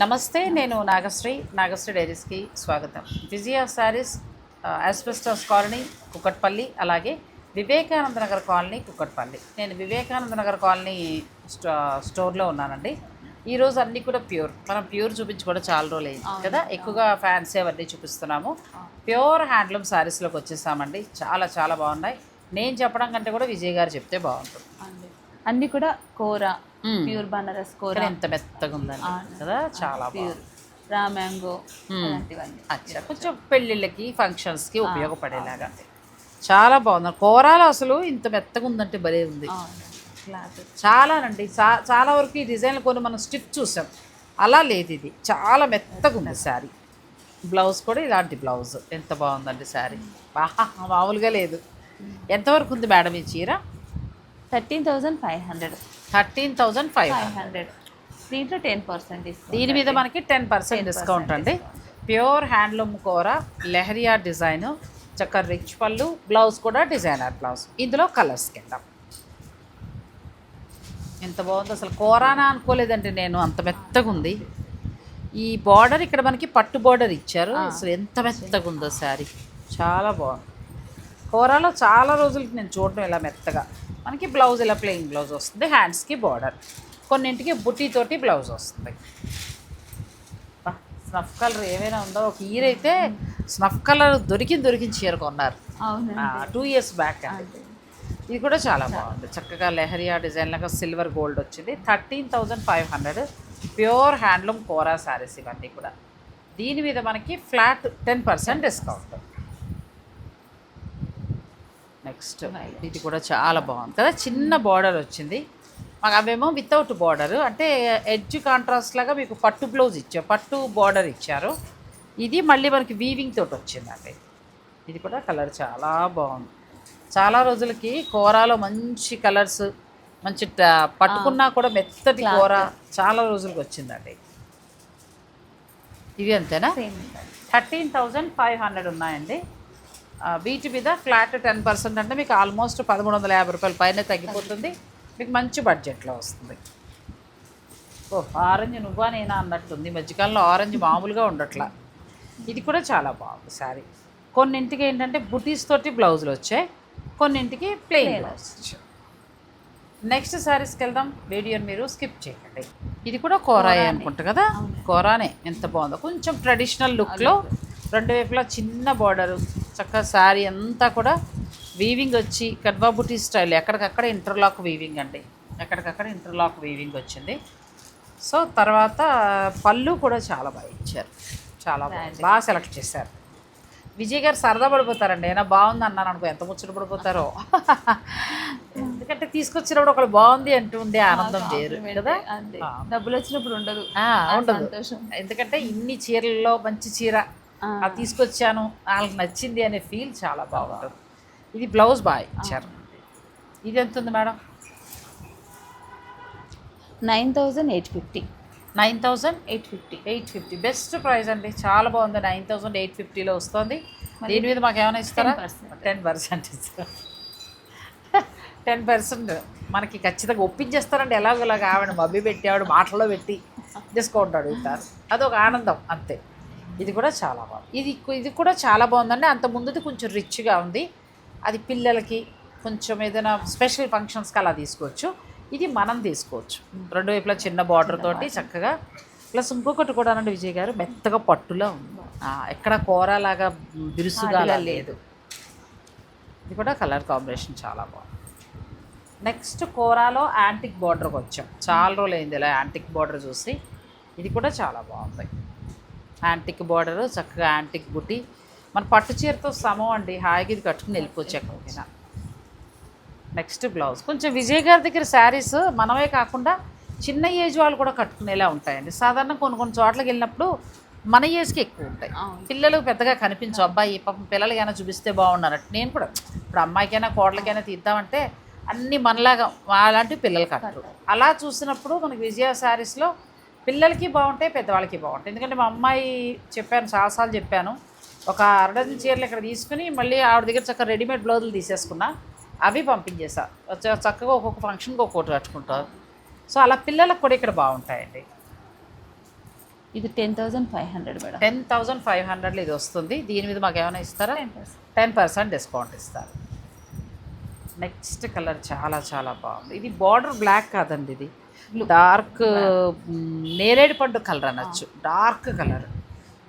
నమస్తే నేను నాగశ్రీ నాగశ్రీ డైరీస్కి స్వాగతం. విజయ శారీస్ ఆస్పెస్టస్ కాలనీ కుక్కట్పల్లి అలాగే వివేకానంద నగర్ కాలనీ కుక్కట్పల్లి. నేను వివేకానంద నగర్ కాలనీ స్టో స్టోర్లో ఉన్నానండి. ఈరోజు అన్నీ కూడా ప్యూర్. మనం ప్యూర్ చూపించి కూడా చాలా రోజులు అయింది కదా? ఎక్కువగా ఫ్యాన్సీ అవన్నీ చూపిస్తున్నాము. ప్యూర్ హ్యాండ్లూమ్ శారీస్లోకి వచ్చేసామండి. చాలా చాలా బాగున్నాయి. నేను చెప్పడం కంటే కూడా విజయ్ గారు చెప్తే బాగుంటుంది. అన్ని కూడా కూర. ప్యూర్ బనారస్ కూర ఎంత మెత్తగా ఉందండి. కదా? చాలా ప్యూర్ రా మ్యాంగో. అలాంటివన్నీ. అచ్చా. కొంచెం పెళ్ళిళ్ళకి ఫంక్షన్స్కి ఉపయోగపడేలాగా. చాలా బాగుంది. కూరలు అసలు ఇంత మెత్తగా ఉందంటే భలే ఉంది. చాలానండి. చా- చాలా వరకు ఈ డిజైన్లు కొన్ని మనం స్టిప్ చూసాం. అలా లేదు ఇది. చాలా మెత్తగా ఉంది శారీ. బ్లౌజ్ కూడా ఇలాంటి బ్లౌజ్. ఎంత బాగుందండి శారీ. బాగా మామూలుగా లేదు. ఎంతవరకు ఉంది మేడం ఈ చీర? Thirteen thousand five hundred. Thirteen thousand five hundred. దీంట్లో టెన్ పర్సెంట్ దీని మీద మనకి టెన్ పర్సెంట్ డిస్కౌంట్ అండి. ప్యూర్ హ్యాండ్లూమ్ కూర లెహరియా డిజైన్ చక్కగా రిచ్ పళ్ళు బ్లౌజ్ కూడా డిజైనర్ బ్లౌజ్. ఇందులో కలర్స్ కింద. ఎంత బాగుంది అసలు కూరానా అనుకోలేదండి నేను అంత మెత్తగా ఉంది ఈ బార్డర్ ఇక్కడ మనకి పట్టు బార్డర్ ఇచ్చారు. అసలు ఎంత మెత్తగా ఉందో శారీ. చాలా బాగుంది. కూరలో చాలా రోజులకి నేను చూడడం ఇలా మెత్తగా. మనకి బ్లౌజ్ ఇలా ప్లెయిన్ బ్లౌజ్ వస్తుంది హ్యాండ్స్కి బార్డర్ కొన్నింటికి బుట్టీతోటి బ్లౌజ్ వస్తుంది. స్నఫ్ కలర్ ఏమైనా ఉందో ఒక ఇయర్ అయితే స్నఫ్ కలర్ దొరికింది దొరికింది చీర కొన్నారు. టూ ఇయర్స్ బ్యాక్ అండి. ఇది కూడా చాలా బాగుంది. చక్కగా లెహరియా డిజైన్ లాగా సిల్వర్ గోల్డ్ వచ్చింది. Thirteen thousand five hundred pure handloom కోరా శారీస్ ఇవన్నీ కూడా. దీని మీద మనకి flat ten percent discount next. ఇది కూడా చాలా బాగుంది. కదా చిన్న బార్డర్ వచ్చింది. మాకు అవేమో వితౌట్ బార్డర్ అంటే ఎడ్జ్ కాంట్రాస్ట్ లాగా మీకు పట్టు బ్లౌజ్ ఇచ్చారు. పట్టు బార్డర్ ఇచ్చారు. ఇది మళ్ళీ మనకి వీవింగ్ తోటి వచ్చిందండి. ఇది కూడా కలర్ చాలా బాగుంది. చాలా రోజులకి కూరలో మంచి కలర్స్ మంచి పట్టుకున్నా కూడా మెత్తటి కూర చాలా రోజులకి వచ్చిందండి. ఇవి అంతేనా? థర్టీన్ థౌజండ్ ఫైవ్ హండ్రెడ్ ఉన్నాయండి. వీటి మీద ఫ్లాట్ టెన్ పర్సెంట్ అంటే మీకు ఆల్మోస్ట్ పదమూడు వందల యాభై రూపాయల పైన తగ్గిపోతుంది. మీకు మంచి బడ్జెట్లో వస్తుంది. ఓ ఆరెంజ్ నువ్వా నేనా అన్నట్టుంది. మధ్యకాలంలో ఆరెంజ్ మామూలుగా ఉండట్లా. ఇది కూడా చాలా బాగుంది శారీ. కొన్నింటికి ఏంటంటే బుటీస్ తోటి బ్లౌజులు వచ్చాయి. కొన్నింటికి ప్లెయిన్ బ్లౌజ్ వచ్చాయి. నెక్స్ట్ శారీస్కి వెళ్దాం. వీడియోని మీరు స్కిప్ చేయకండి. ఇది కూడా కోరాయే అనుకుంటా కదా? కోరానే. ఎంత బాగుందో. కొంచెం ట్రెడిషనల్ లుక్లో రెండు వైపులా చిన్న బార్డరు. చక్కగా శారీ అంతా కూడా వీవింగ్ వచ్చి కడ్వా బుటీ స్టైల్ ఎక్కడికక్కడ ఇంటర్లాక్ వీవింగ్ అండి. ఎక్కడికక్కడ ఇంటర్లాక్ వీవింగ్ వచ్చింది. సో తర్వాత పళ్ళు కూడా చాలా బాగా ఇచ్చారు. చాలా బాగుంది. బాగా సెలెక్ట్ చేశారు. విజయ్ గారు సరదా పడిపోతారండి. అయినా బాగుంది అన్నాను అనుకో ఎంత ముచ్చట పడిపోతారో. ఎందుకంటే తీసుకొచ్చినప్పుడు ఒకళ్ళు బాగుంది అంటూ ఉండే ఆనందం వేరు కదా. డబ్బులు వచ్చినప్పుడు ఉండదు. ఉండదు. సంతోషం. ఎందుకంటే ఇన్ని చీరల్లో మంచి చీర. అది తీసుకొచ్చాను. వాళ్ళకి నచ్చింది అనే ఫీల్ చాలా బాగుంటుంది. ఇది బ్లౌజ్ బాగా ఇచ్చారు. ఇది ఎంత ఉంది madam? Nine thousand eight fifty. Nine thousand eight fifty. Eight fifty. Best price అండి. చాలా బాగుంది. నైన్ థౌసండ్ ఎయిట్ ఫిఫ్టీలో వస్తుంది. దీని మీద మాకు ఏమైనా ఇస్తారా? 10%. టెన్ పర్సెంట్ ఇస్తారు? Ten percent. మనకి ఖచ్చితంగా ఒప్పించేస్తారండి. ఎలాగో ఇలాగ ఆవిడ మబ్బి పెట్టి ఆవిడ మాటల్లో పెట్టి డిస్కౌంట్ అడుగుతారు. అదొక ఆనందం అంతే. ఇది కూడా చాలా బాగుంది. ఇది ఇది కూడా చాలా బాగుందండి. అంత ముందుది కొంచెం రిచ్గా ఉంది. అది పిల్లలకి కొంచెం ఏదైనా స్పెషల్ ఫంక్షన్స్కి అలా తీసుకోవచ్చు. ఇది మనం తీసుకోవచ్చు. రెండు వైపులా చిన్న బార్డర్ తోటి చక్కగా. ప్లస్ ఇంకొకటి కూడా అనండి విజయ్ గారు మెత్తగా పట్టులా ఉంది. ఎక్కడ కూరలాగా బిరుసుగా లేదు. ఇది కూడా కలర్ కాంబినేషన్ చాలా బాగుంది. నెక్స్ట్ కోరాలో యాంటిక్ బార్డర్కి వచ్చాం. చాలా రోజులు అయింది ఇలా యాంటిక్ బార్డర్ చూసి. ఇది కూడా చాలా బాగుంది. యాంటిక్ బార్డర్ చక్కగా యాంటిక్ బుట్టి. మన పట్టు చీరతో సమం అండి. హాయిగా ఇది కట్టుకుని వెళ్ళిపోవచ్చు ఎక్కడికైనా నెక్స్ట్ బ్లౌజ్ కొంచెం విజయ్ గారి దగ్గర శారీస్ మనమే కాకుండా చిన్న ఏజ్ వాళ్ళు కూడా కట్టుకునేలా ఉంటాయండి. సాధారణ కొన్ని కొన్ని చోట్లకి వెళ్ళినప్పుడు మన ఏజ్కి ఎక్కువ ఉంటాయి. పిల్లలు పెద్దగా కనిపించు అబ్బాయి పాపం పిల్లలకైనా చూపిస్తే బాగున్నారట నేను కూడా ఇప్పుడు అమ్మాయికైనా కోడలకైనా తీద్దామంటే అన్ని మనలాగా అలాంటివి పిల్లలు కట్టరు. అలా చూసినప్పుడు మనకి విజయ శారీస్లో పిల్లలకి బాగుంటాయి పెద్దవాళ్ళకి బాగుంటాయి. ఎందుకంటే మా అమ్మాయి చెప్పాను చాలాసార్లు చెప్పాను. ఒక అరడజన్ చీరలు ఇక్కడ తీసుకుని మళ్ళీ ఆవిడ దగ్గర చక్కగా రెడీమేడ్ బ్లౌజులు తీసేసుకున్నా అవి పంపించేసా. చక్కగా ఒక్కొక్క ఫంక్షన్కి ఒక్కొక్కటి కట్టుకుంటారు. సో అలా పిల్లలకు కూడా ఇక్కడ బాగుంటాయండి. ఇది ten thousand five hundred madam. Ten thousand five హండ్రెడ్లో ఇది వస్తుంది. దీని మీద మాకు ఏమైనా ఇస్తారా? టెన్ పర్సెంట్ డిస్కౌంట్ ఇస్తారు. నెక్స్ట్ కలర్ చాలా చాలా బాగుంది. ఇది బార్డర్ బ్లాక్ కాదండి ఇది. డార్క్ నేరేడు పండు కలర్ అనొచ్చు. Dark colour.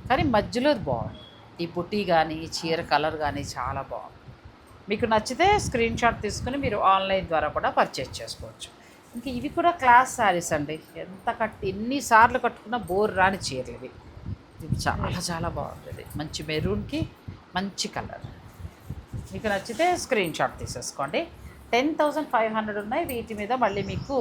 కానీ మధ్యలో బాగుంది. ఈ బుట్టి కానీ చీర కలర్ కానీ చాలా బాగుంది. మీకు నచ్చితే స్క్రీన్ షాట్ తీసుకుని మీరు ఆన్లైన్ ద్వారా కూడా పర్చేస్ చేసుకోవచ్చు. ఇంకా ఇవి కూడా క్లాస్ శారీస్ అండి. ఎంత కట్టి ఎన్నిసార్లు కట్టుకున్నా బోర్ రాని చీరలు ఇవి. ఇది చాలా చాలా బాగుంటుంది మంచి మెరూన్కి మంచి కలర్. మీకు నచ్చితే స్క్రీన్ షాట్ తీసేసుకోండి. టెన్ థౌజండ్ ఫైవ్ హండ్రెడ్ ఉన్నాయి. వీటి మీద మళ్ళీ మీకు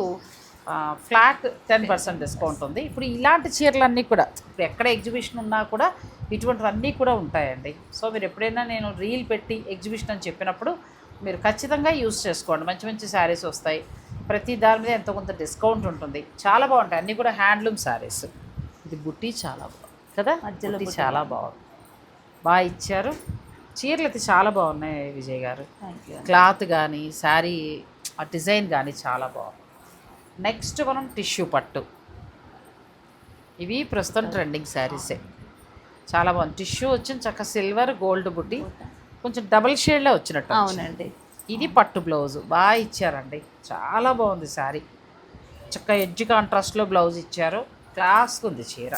ఫ్లాట్ టెన్ పర్సెంట్ డిస్కౌంట్ ఉంది. ఇప్పుడు ఇలాంటి చీరలన్నీ కూడా ఇప్పుడు ఎక్కడ ఎగ్జిబిషన్ ఉన్నా కూడా ఇటువంటివన్నీ కూడా ఉంటాయండి. సో మీరు ఎప్పుడైనా నేను రీల్ పెట్టి ఎగ్జిబిషన్ అని చెప్పినప్పుడు మీరు ఖచ్చితంగా యూస్ చేసుకోండి. మంచి మంచి శారీస్ వస్తాయి. ప్రతి దాని మీద ఎంతో కొంత డిస్కౌంట్ ఉంటుంది. చాలా బాగుంటాయి. అన్నీ కూడా హ్యాండ్లూమ్ శారీస్. ఇది బుట్టి చాలా బాగుంది కదా? మధ్యలో బుట్టి. చాలా బాగుంది. బాగా ఇచ్చారు. చీరలు అయితే చాలా బాగున్నాయి విజయ్ గారు. క్లాత్ కానీ శారీ ఆ డిజైన్ కానీ చాలా బాగుంది. నెక్స్ట్ మనం టిష్యూ పట్టు. ఇవి ప్రస్తుతం ట్రెండింగ్ శారీసే చాలా బాగుంది. టిష్యూ వచ్చింది చక్క సిల్వర్ గోల్డ్ బుట్టి కొంచెం డబల్ షేడ్లో వచ్చినట్టు. అవునండి. ఇది పట్టు బ్లౌజ్ బాగా ఇచ్చారండి. చాలా బాగుంది శారీ చక్క ఎడ్జ్ కాంట్రాస్ట్లో బ్లౌజ్ ఇచ్చారు. క్లాస్కి ఉంది చీర.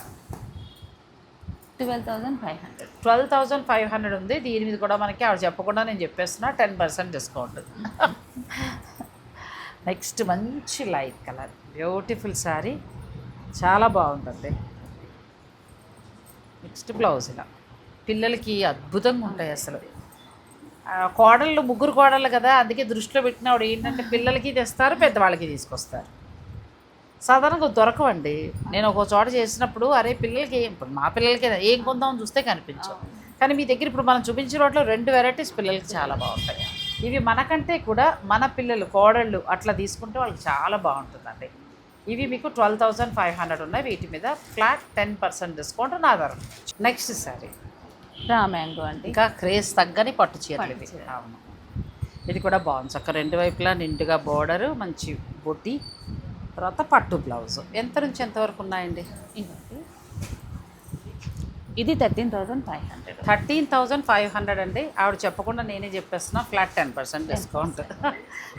Twelve thousand five hundred. Twelve thousand five hundred ఉంది. దీని మీద కూడా మనకి ఆవిడ చెప్పకుండా నేను చెప్పేస్తున్నా టెన్ పర్సెంట్ డిస్కౌంట్. నెక్స్ట్ మంచి లైట్ కలర్. బ్యూటిఫుల్ శారీ. చాలా బాగుంటుంది. నెక్స్ట్ బ్లౌజ్ ఇలా. పిల్లలకి అద్భుతంగా ఉంటాయి అసలు. కోడళ్ళు ముగ్గురు కోడళ్ళు కదా అందుకే దృష్టిలో పెట్టినప్పుడు ఏంటంటే పిల్లలకి తెస్తారు పెద్దవాళ్ళకి తీసుకొస్తారు. సాధారణంగా దొరకవండి. నేను ఒక చోట చేసినప్పుడు అరే పిల్లలకి ఏం ఇప్పుడు మా పిల్లలకి ఏం కొందామని చూస్తే కనిపించవు. కానీ మీ దగ్గర ఇప్పుడు మనం చూపించిన వాటిలో రెండు వెరైటీస్ పిల్లలకి చాలా బాగుంటాయి. ఇవి మనకంటే కూడా మన పిల్లలు కోడళ్ళు అట్లా తీసుకుంటే వాళ్ళకి చాలా బాగుంటుందండి. ఇవి మీకు ట్వెల్వ్ థౌజండ్ ఫైవ్ హండ్రెడ్ ఉన్నాయి. వీటి మీద ఫ్లాట్ టెన్ పర్సెంట్ డిస్కౌంట్ నా ధర నెక్స్ట్ సారీ రా మ్యాంగో అండి. ఇంకా క్రేజ్ తగ్గని పట్టు చీరలు చీర. అవును. ఇది కూడా బాగుంది. చక్క రెండు వైపులా నిండుగా బోర్డరు మంచి బొట్టి తర్వాత పట్టు బ్లౌజ్. ఎంత నుంచి ఎంత వరకు ఉన్నాయండి? ఇది thirteen thousand five hundred thirteen thousand five hundred అండి ఆవిడ చెప్పకుండా నేనే చెప్పేస్తున్నా ఫ్లాట్ టెన్ పర్సెంట్ డిస్కౌంట్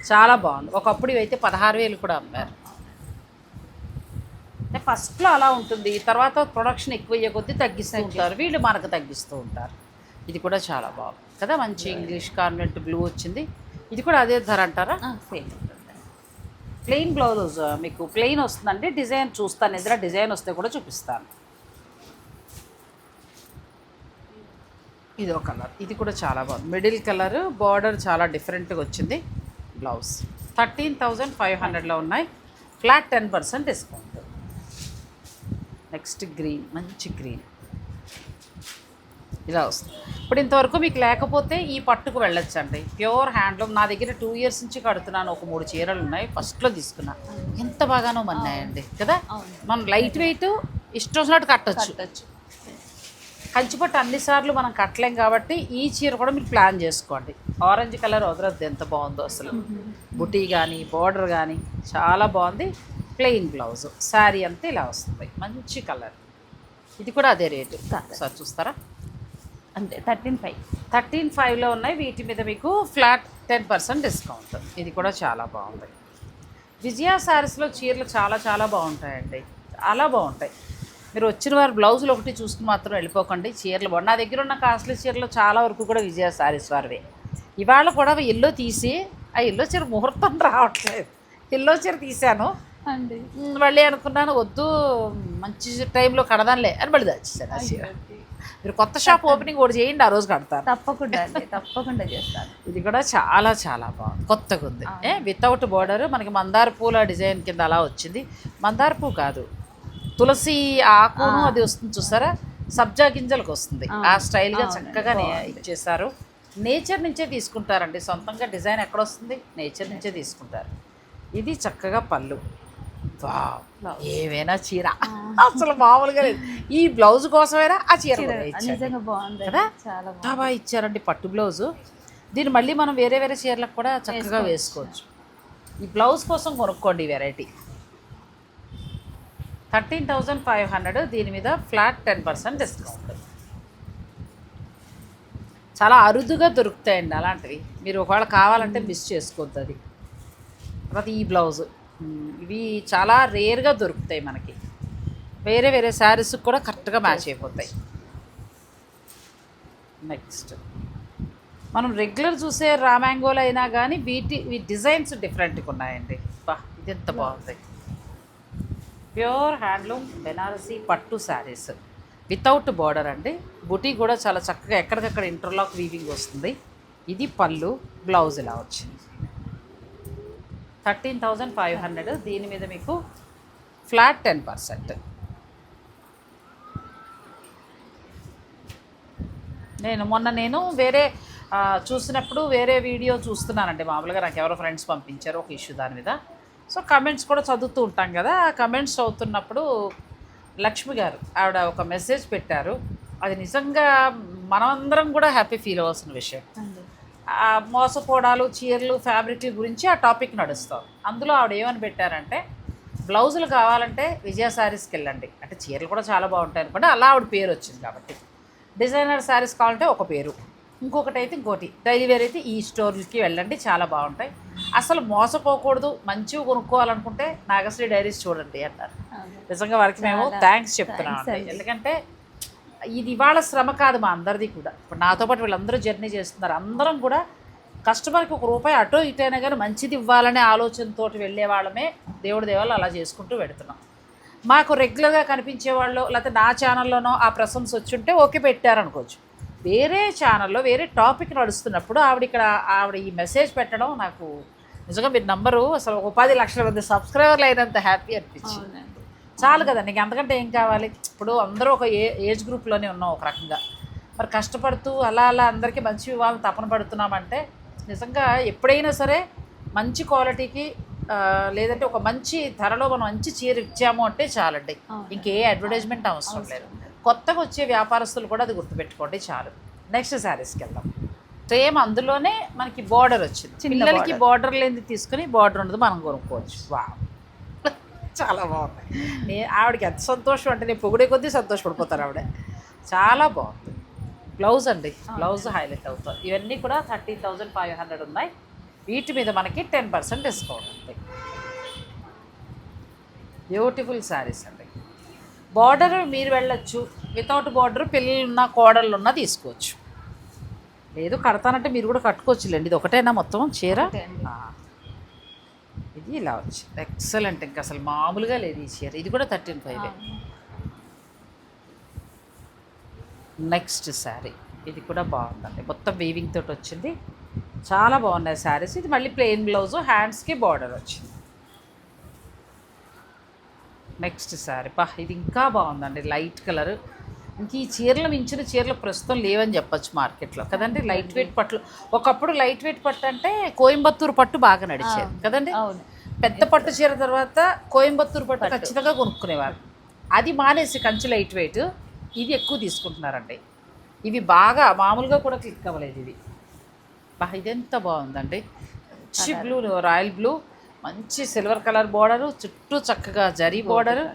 చాలా బాగుంది. ఒకప్పుడు ఇవైతే పదహారు వేలు కూడా అమ్మారు. అంటే ఫస్ట్లో అలా ఉంటుంది. తర్వాత ప్రొడక్షన్ ఎక్కువ అయ్యే కొద్దీ తగ్గిస్తూ ఉంటారు. వీళ్ళు మనకు తగ్గిస్తూ ఉంటారు. ఇది కూడా చాలా బాగుంది. కదా మంచి ఇంగ్లీష్ కాన్వెంట్ బ్లూ వచ్చింది. ఇది కూడా అదే ధర అంటారా? సేమ్ ప్లెయిన్ బ్లౌజ్ మీకు ప్లెయిన్ వస్తుందండి డిజైన్ చూస్తాను. ఎదుర డిజైన్ వస్తే కూడా చూపిస్తాను. ఇది ఒక కలర్ ఇది కూడా చాలా బాగుంది మిడిల్ కలర్ బార్డర్ చాలా డిఫరెంట్గా వచ్చింది. బ్లౌజ్. థర్టీన్ థౌజండ్ ఫైవ్ హండ్రెడ్లో ఉన్నాయి. Flat ten percent discount. Next green మంచి గ్రీన్. ఇలా వస్తుంది. ఇప్పుడు ఇంతవరకు మీకు లేకపోతే ఈ పట్టుకు వెళ్ళొచ్చండి. Pure handloom. నా దగ్గర టూ ఇయర్స్ నుంచి కడుతున్నాను. ఒక మూడు చీరలు ఉన్నాయి. ఫస్ట్లో తీసుకున్నా. ఎంత బాగానో మన్నాయండి కదా. మనం లైట్ వెయిట్ ఇష్టం వచ్చినట్టు కట్టచ్చు. కంచిపట్టు అన్నిసార్లు మనం కట్టలేం కాబట్టి ఈ చీర కూడా మీరు ప్లాన్ చేసుకోండి. ఆరెంజ్ కలర్ వదలద్దు ఎంత బాగుందో అసలు. బుటీ కానీ బార్డర్ కానీ చాలా బాగుంది. ప్లెయిన్ బ్లౌజ్ శారీ అంతా ఇలా వస్తుంది. మంచి కలర్ ఇది కూడా అదే రేటు. సార్ చూస్తారా? అంతే థర్టీన్ ఫైవ్ థర్టీన్ ఫైవ్లో ఉన్నాయి. వీటి మీద మీకు ఫ్లాట్ టెన్ పర్సెంట్ డిస్కౌంట్ ఇది కూడా చాలా బాగుంది. విజయ శారీస్లో చీరలు చాలా చాలా బాగుంటాయండి. చాలా బాగుంటాయి. మీరు వచ్చిన వారు బ్లౌజులు ఒకటి చూసుకుని మాత్రం వెళ్ళిపోకండి. చీరలు బాగుంది నా దగ్గర ఉన్న కాస్ట్లీ చీరలు చాలా వరకు కూడా విజయ శారీస్ వారివే. ఇవాళ కూడా ఎల్లో తీసి ఆ ఎల్లో చీర ముహూర్తం రావట్లేదు. ఎల్లో చీర తీశాను. అండి. మళ్ళీ అనుకున్నాను వద్దు మంచి టైంలో కడదాంలే అని మళ్ళీ తెచ్చేసాను ఆ చీర. మీరు కొత్త షాప్ ఓపెనింగ్ కూడా చేయండి ఆ రోజు కడతారు తప్పకుండా అండి తప్పకుండా చేస్తాను. ఇది కూడా చాలా చాలా బాగుంది. కొత్తగా ఉంది. ఏ వితౌట్ బోర్డర్ మనకి మందార పూల డిజైన్ కింద అలా వచ్చింది. మందార పువ్వు కాదు. తులసి ఆకును అది వస్తుంది చూసారా? సబ్జా గింజలకు వస్తుంది. ఆ. స్టైల్గా చక్కగా. ఇచ్చేసారు నేచర్ నుంచే తీసుకుంటారండి. సొంతంగా డిజైన్ ఎక్కడ వస్తుంది నేచర్ నుంచే తీసుకుంటారు. ఇది చక్కగా పళ్ళు. వావ్, ఏవైనా చీర. అసలు మామూలుగా లేదు. ఈ బ్లౌజ్ కోసమైనా ఆ చీర కదా? చాలా ఇచ్చారండి పట్టు బ్లౌజు. దీన్ని మళ్ళీ మనం వేరే వేరే చీరలకు కూడా చక్కగా వేసుకోవచ్చు. ఈ బ్లౌజ్ కోసం కొనుక్కోండి variety. Thirteen thousand five hundred దీని మీద ఫ్లాట్ టెన్ పర్సెంట్ డిస్కౌంట్. చాలా అరుదుగా దొరుకుతాయండి అలాంటివి. మీరు ఒకవేళ కావాలంటే మిస్ చేసుకోవద్దు అది. తర్వాత ఈ బ్లౌజ్. ఇవి చాలా రేర్గా దొరుకుతాయి మనకి. వేరే వేరే శారీస్ కూడా కరెక్ట్గా మ్యాచ్ అయిపోతాయి. నెక్స్ట్ మనం రెగ్యులర్ చూసే రామాంగోలు అయినా కానీ వీటి ఈ డిజైన్స్ డిఫరెంట్గా ఉన్నాయండి. బా ఇది ఎంత బాగుంది. ప్యూర్ హ్యాండ్లూమ్ బెనారసీ పట్టు శారీస్. వితౌట్ బార్డర్ అండి. బుటీ కూడా చాలా చక్కగా ఎక్కడికక్కడ ఇంటర్లాక్ వీవింగ్ వస్తుంది. ఇది పళ్ళు బ్లౌజ్ ఇలా వచ్చింది. Thirteen thousand five hundred. దీని మీద మీకు ఫ్లాట్ టెన్ పర్సెంట్. నేను మొన్న నేను వేరే చూసినప్పుడు వేరే వీడియో చూస్తున్నానండి. మామూలుగా నాకు ఎవరో ఫ్రెండ్స్ పంపించారు. ఒక ఇష్యూ దాని మీద. సో కమెంట్స్ కూడా చదువుతూ ఉంటాం కదా. ఆ కమెంట్స్ చదువుతున్నప్పుడు లక్ష్మి గారు ఆవిడ ఒక మెసేజ్ పెట్టారు. అది నిజంగా మనమందరం కూడా హ్యాపీ ఫీల్ అవ్వాల్సిన విషయం. ఆ మోసపోవడాలు చీరలు ఫ్యాబ్రిక్ గురించి ఆ టాపిక్ నడుస్తాం. అందులో ఆవిడ ఏమని పెట్టారంటే బ్లౌజులు కావాలంటే విజయ శారీస్కి వెళ్ళండి. అంటే చీరలు కూడా చాలా బాగుంటాయి అనుకోండి అలా ఆవిడ పేరు వచ్చింది కాబట్టి. డిజైనర్ శారీస్ కావాలంటే ఒక పేరు. ఇంకొకటి అయితే ఇంకోటి. డైలీ వేర్ అయితే ఈ స్టోర్లకి వెళ్ళండి చాలా బాగుంటాయి. అసలు మోసపోకూడదు మంచివి కొనుక్కోవాలనుకుంటే నాగశ్రీ డైరీస్ చూడండి అంటారు నిజంగా వారికి మేము థ్యాంక్స్ చెప్తున్నాం. ఎందుకంటే ఇది ఇవాళ శ్రమ కాదు మా అందరిది కూడా. ఇప్పుడు నాతో పాటు వీళ్ళందరూ జర్నీ చేస్తున్నారు. అందరం కూడా కస్టమర్కి ఒక రూపాయి అటో ఇటైనా కానీ మంచిది ఇవ్వాలనే ఆలోచనతో వెళ్ళే వాళ్ళమే దేవుడి దేవాళ్ళు అలా చేసుకుంటూ పెడుతున్నాం మాకు రెగ్యులర్గా కనిపించే వాళ్ళు లేకపోతే నా ఛానల్లోనో ఆ ప్రశంస వచ్చుంటే ఓకే పెట్టారనుకోవచ్చు. వేరే ఛానల్లో వేరే టాపిక్ నడుస్తున్నప్పుడు ఆవిడ ఇక్కడ ఆవిడ ఈ మెసేజ్ పెట్టడం నాకు నిజంగా మీరు నంబరు అసలు ఒక పది లక్షల మంది సబ్స్క్రైబర్లు అయినంత హ్యాపీ అనిపించింది. చాలు కదా నీకు అంతకంటే ఏం కావాలి? ఇప్పుడు అందరూ ఒక ఏ ఏజ్ గ్రూప్లోనే ఉన్నాం ఒక రకంగా. మరి కష్టపడుతూ అలా అలా అందరికీ మంచి ఇవ్వాలని తపన పడుతున్నామంటే నిజంగా ఎప్పుడైనా సరే మంచి క్వాలిటీకి లేదంటే ఒక మంచి ధరలో మనం మంచి చీర ఇచ్చాము అంటే చాలండి. ఇంకే అడ్వర్టైజ్మెంట్ అవసరం లేదు. కొత్తగా వచ్చే వ్యాపారస్తులు కూడా అది గుర్తుపెట్టుకోండి చాలు. నెక్స్ట్ శారీస్కి వెళ్దాం సేమ్ అందులోనే మనకి బార్డర్ వచ్చింది. పిల్లలకి. బార్డర్ లేనిది తీసుకుని బార్డర్ ఉన్నది మనం కొనుక్కోవచ్చు. వా చాలా బాగుంది. నే ఆవిడకి ఎంత సంతోషం అంటే నేను పొగిడే కొద్దీ సంతోషపడిపోతారు ఆవిడ. చాలా బాగుంది. బ్లౌజ్ అండి. బ్లౌజ్ హైలైట్ అవుతుంది ఇవన్నీ కూడా థర్టీన్ థౌజండ్ ఫైవ్ హండ్రెడ్ ఉన్నాయి. వీటి మీద మనకి టెన్ పర్సెంట్ డిస్కౌంట్ ఉంది బ్యూటిఫుల్ శారీస్ అండి. బార్డర్ మీరు వెళ్ళొచ్చు. వితౌట్ బార్డర్ పిల్లలు ఉన్న కోడళ్ళు ఉన్నా తీసుకోవచ్చు. లేదు కడతానంటే మీరు కూడా కట్టుకోవచ్చులేండి. ఇది ఒకటేనా మొత్తం చీర. ఇది ఇలా వచ్చింది. ఎక్సలెంట్ ఇంకా అసలు మామూలుగా లేదు ఈ చీర. ఇది కూడా థర్టీన్ ఫైవ్ నెక్స్ట్ శారీ ఇది కూడా బాగుందండి. మొత్తం వీవింగ్ తోటి వచ్చింది. చాలా బాగున్నాయి శారీస్ ఇది మళ్ళీ ప్లెయిన్ బ్లౌజ్ హ్యాండ్స్కి బార్డర్ వచ్చింది. నెక్స్ట్ శారీ పా ఇది ఇంకా బాగుందండి. Light colour. ఇంక ఈ చీరలు మించిన చీరలు ప్రస్తుతం లేవని చెప్పొచ్చు మార్కెట్లో. కదండి? లైట్ వెయిట్ పట్లు. ఒకప్పుడు లైట్ వెయిట్ పట్టు అంటే కోయంబత్తూరు పట్టు బాగా నడిచేది. కదండి? పెద్ద పట్టు చీర తర్వాత కోయంబత్తూరు పట్టు ఖచ్చితంగా కొనుక్కునేవారు. అది మానేసి కంచి లైట్ వెయిట్ ఇది ఎక్కువ తీసుకుంటున్నారండి. ఇవి బాగా మామూలుగా కూడా క్లిక్ అవ్వలేదు ఇవి. బా ఇదెంత బాగుందండి. Blue royal blue. మంచి సిల్వర్ కలర్ బోర్డరు చుట్టూ చక్కగా జరీ బోర్డరు.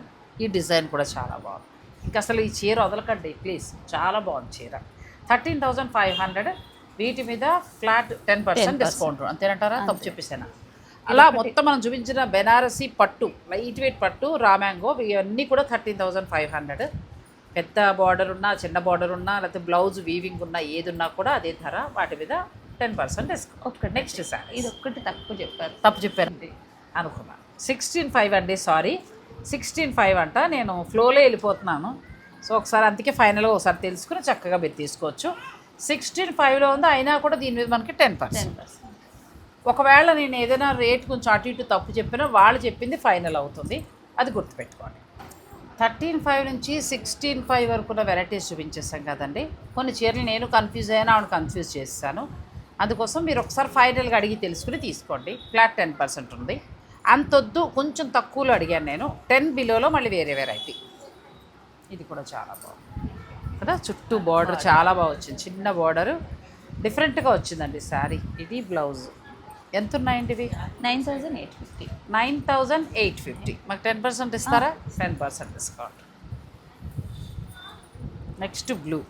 ఈ డిజైన్ కూడా చాలా బాగుంది. ఇంకా అసలు ఈ చీర వదలకండి ప్లీజ్. చాలా బాగుంది చీర. Thirteen thousand five hundred. వీటి మీద ఫ్లాట్ టెన్ పర్సెంట్ 10% డిస్కౌంట్. అంతేనంటారా? తప్పు చెప్పేసాను అలా మొత్తం మనం చూపించిన బెనారసీ పట్టు లైట్ వెయిట్ పట్టు రామ్యాంగో ఇవన్నీ కూడా థర్టీన్ థౌజండ్ ఫైవ్ హండ్రెడ్. పెద్ద బార్డర్ ఉన్నా చిన్న బార్డర్ ఉన్నా లేకపోతే బ్లౌజ్ వీవింగ్ ఉన్నా ఏది ఉన్నా కూడా అదే ధర. వాటి మీద టెన్ పర్సెంట్ డిస్కౌంట్ ఒక్కటి నెక్స్ట్ సార్ ఇది ఒక్కటి తక్కువ చెప్పారు. తప్పు చెప్పారండి అనుకున్నాను. సిక్స్టీన్ ఫైవ్ అండి సారీ సిక్స్టీన్ ఫైవ్ అంట నేను ఫ్లోలో వెళ్ళిపోతున్నాను. సో ఒకసారి అందుకే ఫైనల్గా ఒకసారి తెలుసుకుని చక్కగా మీరు తీసుకోవచ్చు. సిక్స్టీన్ ఫైవ్లో ఉంది అయినా కూడా దీని మీద మనకి టెన్ టెన్ పర్సెంట్ ఒకవేళ నేను ఏదైనా రేట్ కొంచెం అటు ఇటు తప్పు చెప్పినా వాళ్ళు చెప్పింది ఫైనల్ అవుతుంది. అది గుర్తుపెట్టుకోండి. థర్టీన్ ఫైవ్ నుంచి సిక్స్టీన్ ఫైవ్ వరకు ఉన్న వెరైటీస్ చూపించేస్తాం కదండి. కొన్ని చీరలు నేను కన్ఫ్యూజ్ అయినా ఆవిడ కన్ఫ్యూజ్ చేస్తాను అందుకోసం మీరు ఒకసారి ఫైనల్గా అడిగి తెలుసుకుని తీసుకోండి. ఫ్లాట్ టెన్ పర్సెంట్ ఉంది. అంతొద్దు కొంచెం తక్కువలో అడిగాను నేను. టెన్ బిలోలో మళ్ళీ వేరే వెరైటీ. ఇది కూడా చాలా బాగుంది. కదా? చుట్టూ బార్డర్ చాలా బాగా వచ్చింది. చిన్న బార్డర్. డిఫరెంట్గా వచ్చిందండి శారీ. ఇది బ్లౌజ్. ఎంత ఉన్నాయండి ఇవి nine thousand eight fifty. Nine thousand eight fifty. మాకు టెన్ పర్సెంట్ ఇస్తారా? Ten percent discount. Next blue.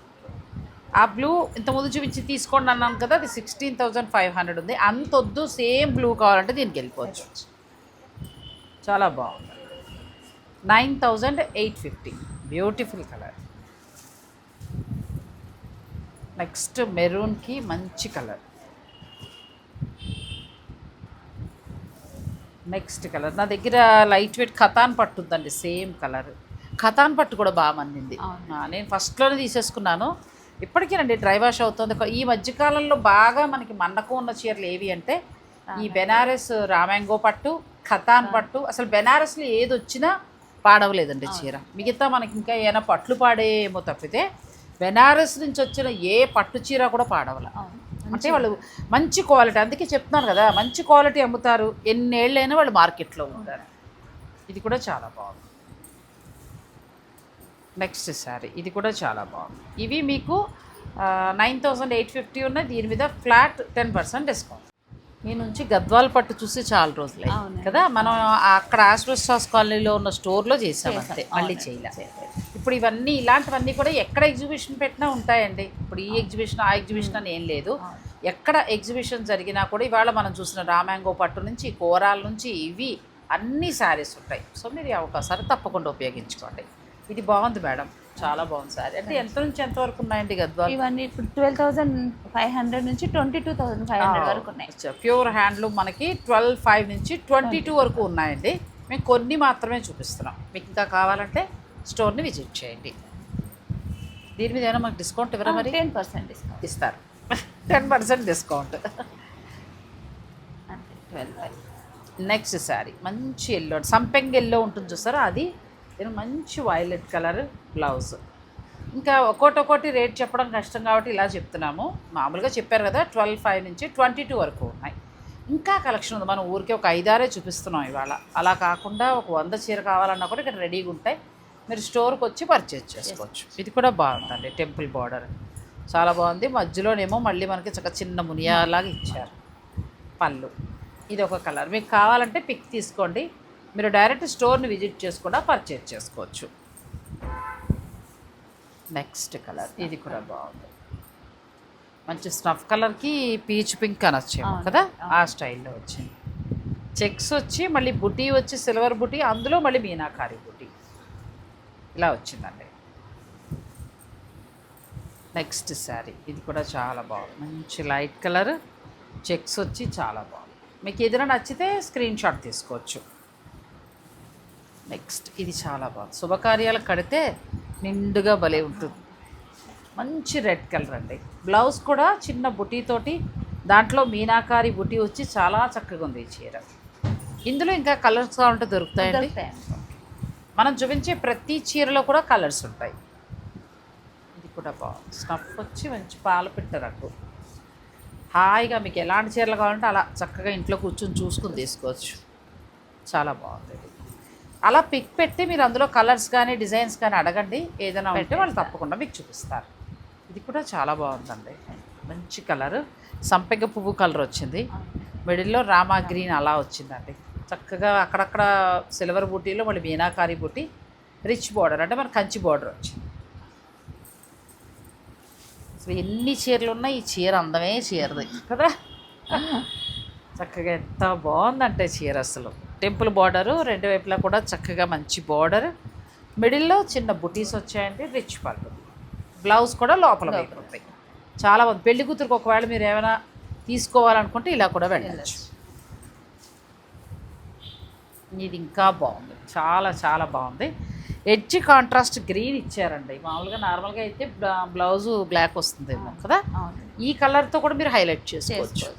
ఆ బ్లూ ఇంతకుముందు చూపించి తీసుకోండి అన్నాను కదా అది సిక్స్టీన్ థౌజండ్ ఫైవ్ హండ్రెడ్ ఉంది. అంత వద్దు సేమ్ బ్లూ కావాలంటే దీనికి వెళ్ళిపోవచ్చు. చాలా బాగుంది. Nine thousand eight fifty beautiful colour next మెరూన్కి మంచి కలర్ నెక్స్ట్ కలర్ నా దగ్గర లైట్ వెయిట్ ఖతాన్ పట్టు ఉందండి సేమ్ కలర్ ఖతాన్ పట్టు కూడా బాగా మందింది నేను ఫస్ట్లోనే తీసేసుకున్నాను. ఇప్పటికేనండి డ్రై వాష్ అవుతుంది. ఈ మధ్యకాలంలో బాగా మనకి మన్నకు ఉన్న చీరలు ఏవి అంటే ఈ బెనారస్ రామాంగో పట్టు ఖతాన్ పట్టు అసలు బెనారస్లో ఏది వచ్చినా పాడవలేదండి చీర. మిగతా మనకి ఇంకా ఏమైనా పట్లు పాడేమో తప్పితే బెనారస్ నుంచి వచ్చిన ఏ పట్టు చీర కూడా పాడవల. అంటే వాళ్ళు మంచి క్వాలిటీ అందుకే చెప్తున్నాను కదా మంచి క్వాలిటీ అమ్ముతారు ఎన్నేళ్ళైనా వాళ్ళు మార్కెట్లో ఉంటారు. ఇది కూడా చాలా బాగుంది. నెక్స్ట్ శారీ. ఇది కూడా చాలా బాగుంది. ఇవి మీకు నైన్ థౌజండ్ ఎయిట్ ఫిఫ్టీ ఉన్నాయి దీని మీద ఫ్లాట్ టెన్ పర్సెంట్ డిస్కౌంట్. మీ నుంచి గద్వాల పట్టు చూసి చాలా రోజులై. కదా? మనం అక్కడ ఆస్ట్రోస్టాస్ కాలనీలో ఉన్న స్టోర్లో చేసాం అంతే. మళ్ళీ చేయలే. ఇప్పుడు ఇవన్నీ ఇలాంటివన్నీ కూడా ఎక్కడ ఎగ్జిబిషన్ పెట్టినా ఉంటాయండి. ఇప్పుడు ఈ ఎగ్జిబిషన్ ఆ ఎగ్జిబిషన్ అని ఏం లేదు. ఎక్కడ ఎగ్జిబిషన్ జరిగినా కూడా ఇవాళ మనం చూసిన రామాంగో పట్టు నుంచి కోరాల నుంచి ఇవి అన్ని శారీస్ ఉంటాయి. సో మీరు ఈ అవకాశాలు తప్పకుండా ఉపయోగించుకోండి. ఇది బాగుంది మేడం. చాలా బాగుంది శారీ అంటే ఎంత నుంచి ఎంత వరకు ఉన్నాయండి గద్వాల్? ఇవన్నీ ఇప్పుడు ట్వెల్వ్ థౌసండ్ ఫైవ్ హండ్రెడ్ నుంచి twenty two thousand five hundred వరకు ఉన్నాయి. ప్యూర్ హ్యాండ్లూమ్ మనకి ట్వెల్వ్ ఫైవ్ నుంచి ట్వంటీ టూ వరకు ఉన్నాయండి. మేము కొన్ని మాత్రమే చూపిస్తున్నాం. మీకు ఇంకా కావాలంటే స్టోర్ని విజిట్ చేయండి. దీని మీద ఏమైనా మాకు డిస్కౌంట్ ఇవ్వరా మరి? టెన్ పర్సెంట్ డిస్కౌంట్ ఇస్తారు. Ten percent discount twelve next sari మంచి ఎల్లో సంపెంగ్ ఎల్లో ఉంటుంది చూసారా? అది ఇది మంచి వైలెట్ కలర్ బ్లౌజ్. ఇంకా ఒక్కోటి ఒక్కోటి రేట్ చెప్పడం కష్టం కాబట్టి ఇలా చెప్తున్నాము. మామూలుగా చెప్పారు కదా ట్వెల్వ్ ఫైవ్ నుంచి ట్వంటీ టూ వరకు ఉన్నాయి. ఇంకా కలెక్షన్ ఉంది. మనం ఊరికే ఒక ఐదారే చూపిస్తున్నాం ఇవాళ. అలా కాకుండా ఒక వంద చీర కావాలన్నా కూడా ఇక్కడ రెడీగా ఉంటాయి. మీరు స్టోర్కి వచ్చి పర్చేజ్ చేసుకోవచ్చు. ఇది కూడా బాగుందండి టెంపుల్ బార్డర్. చాలా బాగుంది. మధ్యలోనేమో మళ్ళీ మనకి చక్క చిన్న మునియాలాగా ఇచ్చారు. పళ్ళు. ఇది ఒక కలర్. మీకు కావాలంటే పిక్ తీసుకోండి. మీరు డైరెక్ట్ స్టోర్ని విజిట్ చేసి కూడా పర్చేజ్ చేసుకోవచ్చు. Next colour. ఇది కూడా బాగుంది. మంచి స్నఫ్ కలర్కి పీచ్ పింక్ అనొచ్చేమో అవును, కదా. ఆ స్టైల్లో వచ్చింది. చెక్స్ వచ్చి మళ్ళీ బుటీ వచ్చి సిల్వర్ బుటీ అందులో మళ్ళీ మీనాకారి బుటీ. ఇలా వచ్చిందండి. నెక్స్ట్ శారీ. ఇది కూడా చాలా బాగుంది. మంచి లైట్ కలర్. చెక్స్ వచ్చి చాలా బాగుంది. మీకు ఏదైనా నచ్చితే స్క్రీన్ షాట్ తీసుకోవచ్చు. నెక్స్ట్ ఇది చాలా బాగుంది. శుభకార్యాలకు కడితే నిండుగా భలే ఉంటుంది. మంచి రెడ్ కలర్ అండి. బ్లౌజ్ కూడా చిన్న బుటీతోటి దాంట్లో మీనాకారి బుటీ వచ్చి చాలా చక్కగా ఉంది ఈ చీర. ఇందులో ఇంకా కలర్స్ కావాలంటే దొరుకుతాయండి? దొరుకుతాయండి. మనం చూపించే ప్రతి చీరలో కూడా కలర్స్ ఉంటాయి. ఇది కూడా బాగుంది. స్నఫ్ వచ్చి మంచి పాలు పెట్టరకు హాయిగా మీకు ఎలాంటి చీరలు కావాలంటే అలా చక్కగా ఇంట్లో కూర్చొని చూసుకుని తీసుకోవచ్చు. చాలా బాగుంది అలా పిక్ పెట్టి మీరు అందులో కలర్స్ కానీ డిజైన్స్ కానీ అడగండి. ఏదైనా ఉంటే వాళ్ళు తప్పకుండా మీకు చూపిస్తారు. ఇది కూడా చాలా బాగుందండి. మంచి కలర్ సంపెంగ పువ్వు కలర్ వచ్చింది. మిడిల్లో రామా గ్రీన్ అలా వచ్చిందండి. చక్కగా అక్కడక్కడ సిల్వర్ బూటీలో మళ్ళీ మీనాకారి బూటీ రిచ్ బార్డర్ అంటే మన కంచి బార్డర్ వచ్చింది. అసలు ఎన్ని చీరలు ఉన్నాయి ఈ చీర అందమే చీరది కదా? చక్కగా ఎంత బాగుందంటే చీర అసలు. టెంపుల్ బార్డరు రెండు వైపులా కూడా చక్కగా మంచి బార్డర్. మిడిల్లో చిన్న బుటీస్ వచ్చాయండి రిచ్ పళ్ళు. బ్లౌజ్ కూడా లోపల వైపు ఉంటాయి. చాలా బాగుంది. పెళ్ళి కూతురికి ఒకవేళ మీరు ఏమైనా తీసుకోవాలనుకుంటే ఇలా కూడా వెళ్ళచ్చు. ఇది ఇంకా బాగుంది. చాలా చాలా బాగుంది. ఎడ్జ్ కాంట్రాస్ట్ గ్రీన్ ఇచ్చారండి. మామూలుగా నార్మల్గా అయితే బ్లా- బ్లౌజు బ్లాక్ వస్తుందేమో కదా? ఈ కలర్తో కూడా మీరు హైలైట్ చేసుకోవచ్చు.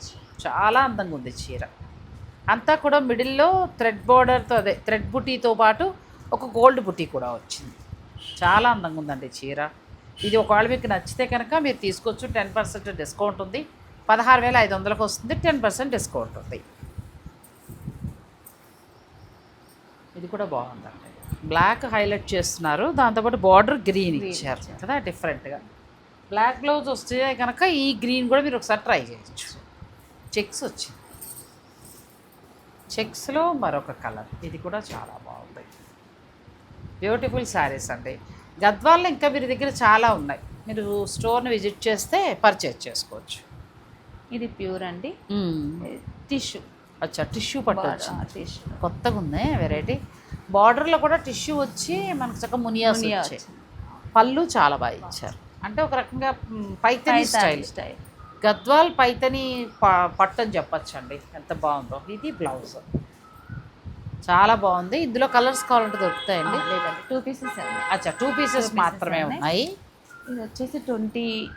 చాలా అందంగా ఉంది చీర. అంతా కూడా మిడిల్లో థ్రెడ్ బోర్డర్తో అదే థ్రెడ్ బుటీతో పాటు ఒక గోల్డ్ బుటీ కూడా వచ్చింది. చాలా అందంగా ఉందండి చీర. ఇది ఒకవేళ మీకు నచ్చితే కనుక మీరు తీసుకోవచ్చు. టెన్ పర్సెంట్ డిస్కౌంట్ ఉంది. పదహారు వేల ఐదు వందలకు వస్తుంది. టెన్ పర్సెంట్ డిస్కౌంట్ ఉంది. ఇది కూడా బాగుందండి. బ్లాక్ హైలైట్ చేస్తున్నారు. దాంతోపాటు బార్డర్ గ్రీన్ ఇచ్చారు. కదా డిఫరెంట్గా. బ్లాక్ బ్లౌజ్ వస్తే కనుక ఈ గ్రీన్ కూడా మీరు ఒకసారి ట్రై చేయొచ్చు. చెక్స్ వచ్చింది. చెక్స్లో మరొక కలర్. ఇది కూడా చాలా బాగుంది. బ్యూటిఫుల్ శారీస్ అండి. గద్వాల్లో ఇంకా మీరు దగ్గర చాలా ఉన్నాయి. మీరు స్టోర్ని విజిట్ చేస్తే పర్చేజ్ చేసుకోవచ్చు. ఇది ప్యూర్ అండి. టిష్యూ. అచ్చా టిష్యూ పట్టవచ్చు టిష్యూ. కొత్తగా ఉంది వెరైటీ. బార్డర్లో కూడా టిష్యూ వచ్చి మనకు చక్కగా మునియాస్ మునియా పళ్ళు చాలా బాగా ఇచ్చారు. అంటే ఒక రకంగా పైతని స్టైల్. స్టైల్. గద్వాల్ పైతని ప- పట్టు అని చెప్పచ్చు అండి ఎంత బాగుందో. ఇది బ్లౌజ్. చాలా బాగుంది. ఇందులో కలర్స్ కావాలంటే దొరుకుతాయండి. లేదండి. టూ పీసెస్ అచ్చా టూ పీసెస్ మాత్రమే ఉన్నాయి. ఇది వచ్చేసి twenty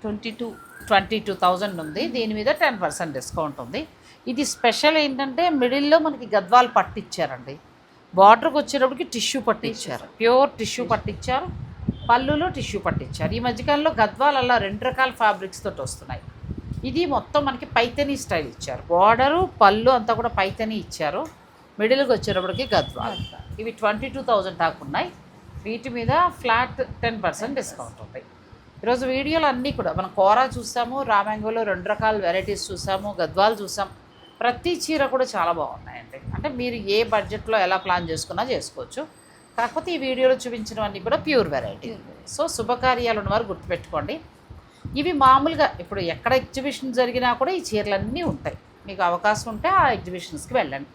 twenty two twenty two thousand ఉంది. దీని మీద టెన్ పర్సెంట్ డిస్కౌంట్ ఉంది. ఇది స్పెషల్ ఏంటంటే మిడిల్లో మనకి గద్వాల్ పట్టు ఇచ్చారండి. బార్డర్కి వచ్చేటప్పటికి టిష్యూ పట్టు ఇచ్చారు. ప్యూర్ టిష్యూ పట్టు ఇచ్చారు. పళ్ళులో టిష్యూ పట్టించారు. ఈ మధ్యకాలంలో గద్వాలు అలా రెండు రకాల ఫ్యాబ్రిక్స్ తోటి వస్తున్నాయి. ఇది మొత్తం మనకి పైతని స్టైల్ ఇచ్చారు. బార్డరు పళ్ళు అంతా కూడా పైతని ఇచ్చారు. మిడిల్కి వచ్చేటప్పటికి గద్వాల్. ఇవి ట్వంటీ టూ థౌజండ్ దాకా ఉన్నాయి. వీటి మీద ఫ్లాట్ టెన్ పర్సెంట్ డిస్కౌంట్ ఉంటాయి. ఈరోజు వీడియోలు అన్నీ కూడా మనం కోరా చూసాము రామాంగోలో రెండు రకాల వెరైటీస్ చూసాము గద్వాలు చూసాం. ప్రతి చీర కూడా చాలా బాగున్నాయండి. అంటే మీరు ఏ బడ్జెట్లో ఎలా ప్లాన్ చేసుకున్నా చేసుకోవచ్చు. కాకపోతే ఈ వీడియోలో చూపించినవన్నీ కూడా ప్యూర్ వెరైటీ. సో శుభకార్యాలు ఉన్నవారు గుర్తుపెట్టుకోండి. ఇవి మామూలుగా ఇప్పుడు ఎక్కడ ఎగ్జిబిషన్ జరిగినా కూడా ఈ చీరలన్నీ ఉంటాయి. మీకు అవకాశం ఉంటే ఆ ఎగ్జిబిషన్స్కి వెళ్ళండి.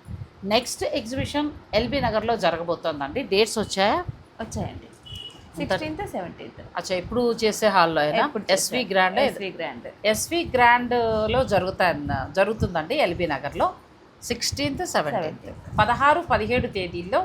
నెక్స్ట్ ఎగ్జిబిషన్ ఎల్బీ నగర్లో జరగబోతోందండి. డేట్స్ వచ్చాయా? వచ్చాయండి. Sixteenth seventeenth. అచ్చా ఇప్పుడు చేసే హాల్లో అయినా SV grand SV grand. SV గ్రాండ్లో జరుగుతాయి జరుగుతుందండి ఎల్బీ నగర్లో. Sixteenth seventeenth. పదహారు పదిహేడు తేదీల్లో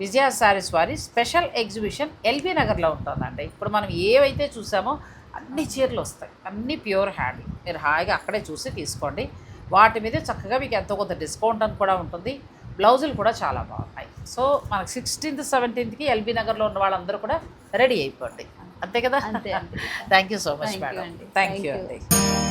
విజయ సారీస్ వారి స్పెషల్ ఎగ్జిబిషన్ ఎల్బీ నగర్లో ఉంటుందండి. ఇప్పుడు మనం ఏవైతే చూసామో అన్ని చీరలు వస్తాయి. అన్ని ప్యూర్ హ్యాండ్. మీరు హాయిగా అక్కడే చూసి తీసుకోండి. వాటి మీద చక్కగా మీకు ఎంతో కొంత డిస్కౌంట్ అని కూడా ఉంటుంది. బ్లౌజులు కూడా చాలా బాగున్నాయి. సో మనకి సిక్స్టీన్త్ సెవెంటీన్త్కి ఎల్బీ నగర్లో ఉన్న వాళ్ళందరూ కూడా రెడీ అయిపోండి. అంతే కదా? Thank you so much madam. Thank you. అండి.